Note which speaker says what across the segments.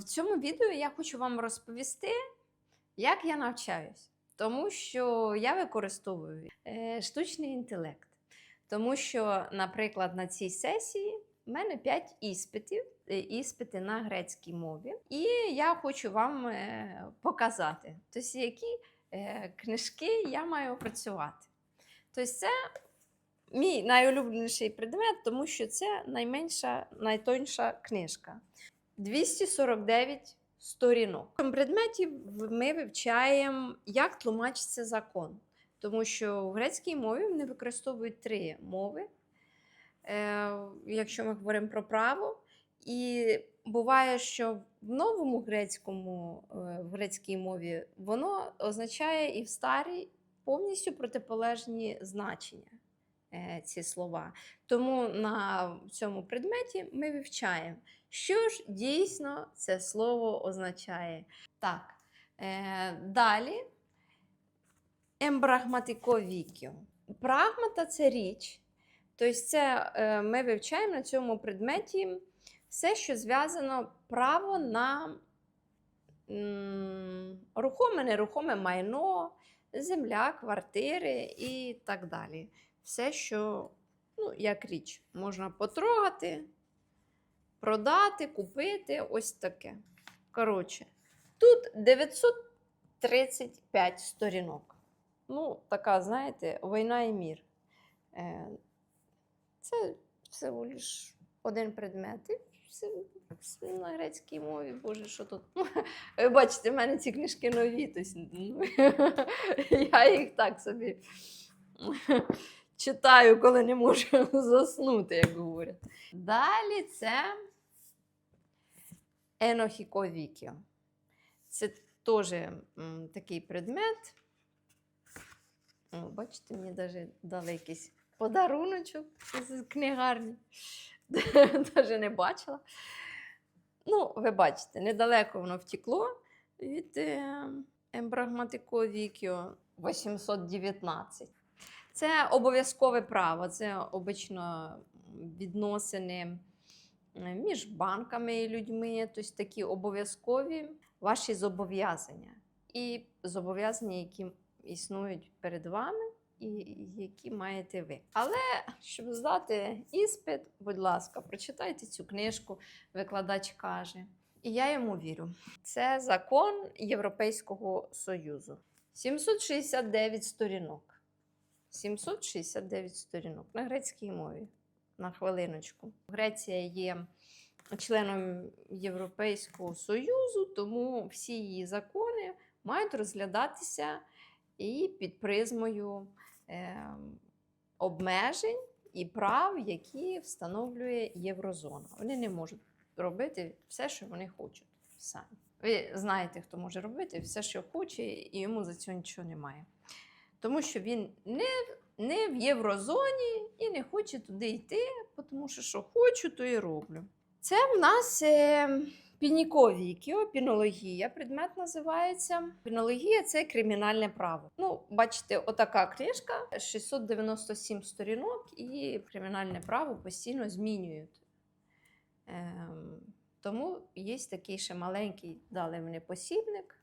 Speaker 1: В цьому відео я хочу вам розповісти, як я навчаюсь. Тому що я використовую е, штучний інтелект. Тому що, наприклад, на цій сесії в мене 5 іспитів, е, іспити на грецькій мові. І я хочу вам е, показати, тобто, які книжки я маю працювати. Тобто, це мій найулюбленіший предмет, тому що це найменша, найтоньша книжка. 249 сторінок. В цьому предметі ми вивчаємо, як тлумачиться закон. Тому що в грецькій мові вони використовують три мови, е, якщо ми говоримо про право. І буває, що в новому грецькому, е, в грецькій мові воно означає і в старій повністю протиполежні значення ці слова. Тому на цьому предметі ми вивчаємо, що ж дійсно це слово означає. Так, е, далі ембрагматиковікіо. Прагмата це річ. Тобто, це е, ми вивчаємо на цьому предметі все, що зв'язано право на рухоме, нерухоме майно, земля, квартири і так далі. Все, що ну, як річ, можна потрогати, продати, купити, ось таке. Коротше, тут 935 сторінок. Ну, така, знаєте, війна і мір. Е, Це всього лиш один предмет. На грецькій мові, боже, що тут. Ви бачите, в мене ці книжки нові, тобто, ну, я їх так собі читаю, коли не можу заснути, як говорять. Далі це енохіковікіо. Це теж такий предмет. Бачите, мені навіть дали якийсь подаруночок з книгарні. Навіть не бачила. Ну, ви бачите, недалеко воно втекло від е, ембрагматиковікіо 819. Це обов'язкове право, це обично відносини е, між банками і людьми, тобто такі обов'язкові ваші зобов'язання. І зобов'язання, які існують перед вами, і які маєте ви. Але щоб здати іспит, будь ласка, прочитайте цю книжку, викладач каже. І я йому вірю. Це закон Європейського Союзу. 769 сторінок. 769 сторінок на грецькій мові. На хвилиночку. Греція є членом Європейського Союзу, тому всі її закони мають розглядатися і під призмою е, обмежень і прав, які встановлює Єврозона. Вони не можуть робити все, що вони хочуть самі. Ви знаєте, хто може робити все, що хоче, і йому за цього нічого немає. Тому що він не, не в Єврозоні і не хоче туди йти, тому що що хочу, то і роблю. Це в нас е, пініковікіо, пінологія. Предмет називається. Пінологія це кримінальне право. Ну, бачите, отака книжка, 697 сторінок, і кримінальне право постійно змінюють. Ем, тому є такий ще маленький, дали мені посібник.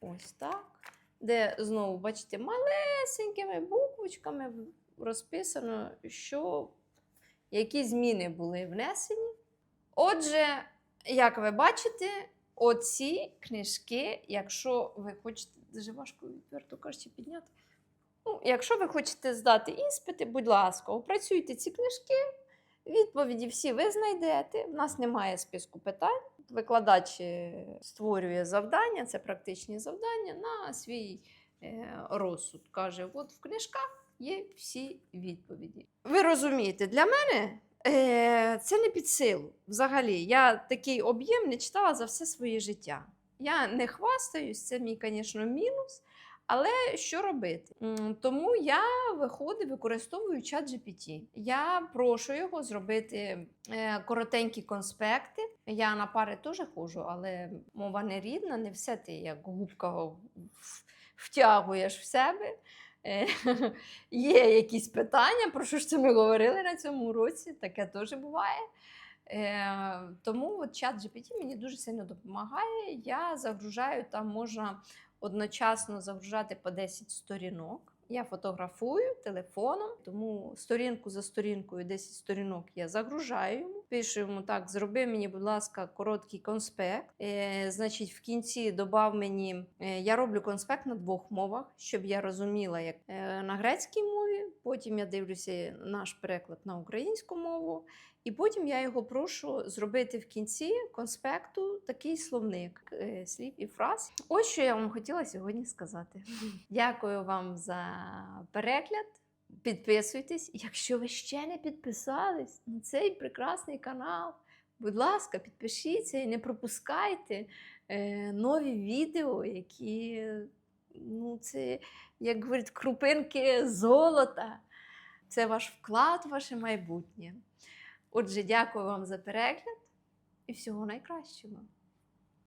Speaker 1: Ось так. Де знову, бачите, малесенькими буквочками розписано, що які зміни були внесені. Отже, як ви бачите, оці книжки, якщо ви хочете, дуже важко відверто кажучи, підняти. Ну, якщо ви хочете здати іспити, будь ласка, опрацюйте ці книжки, відповіді всі ви знайдете. У нас немає списку питань. Викладач е, створює завдання, це практичні завдання на свій е, розсуд. Каже: от в книжках є всі відповіді. Ви розумієте, для мене е, це не під силу. Взагалі, я такий об'єм не читала за все своє життя. Я не хвастаюсь, це мій, звісно, мінус. Але що робити? Тому я виходить, використовую чат GPT. Я прошу його зробити е, коротенькі конспекти. Я на пари теж ходжу, але мова не рідна, не все ти як губка втягуєш в себе. Е, Є якісь питання, про що ж це ми говорили на цьому уроці, таке теж буває. Е, тому от чат GPT мені дуже сильно допомагає. Я загружаю, там можна одночасно загружати по 10 сторінок. Я фотографую телефоном, тому сторінку за сторінкою, 10 сторінок я загружаю йому. Пишу йому так: зроби мені, будь ласка, короткий конспект. Е, значить, в кінці додав мені. Е, я роблю конспект на двох мовах, щоб я розуміла, як е, на грецькій мові. Потім я дивлюся наш переклад на українську мову. І потім я його прошу зробити в кінці конспекту такий словник е, слів і фраз. Ось що я вам хотіла сьогодні сказати. Дякую вам за перегляд. Підписуйтесь. Якщо ви ще не підписались на цей прекрасний канал, будь ласка, підпишіться і не пропускайте е, нові відео, які ну, це, як говорять, крупинки золота. Це ваш вклад, ваше майбутнє. Отже, дякую вам за перегляд і всього найкращого.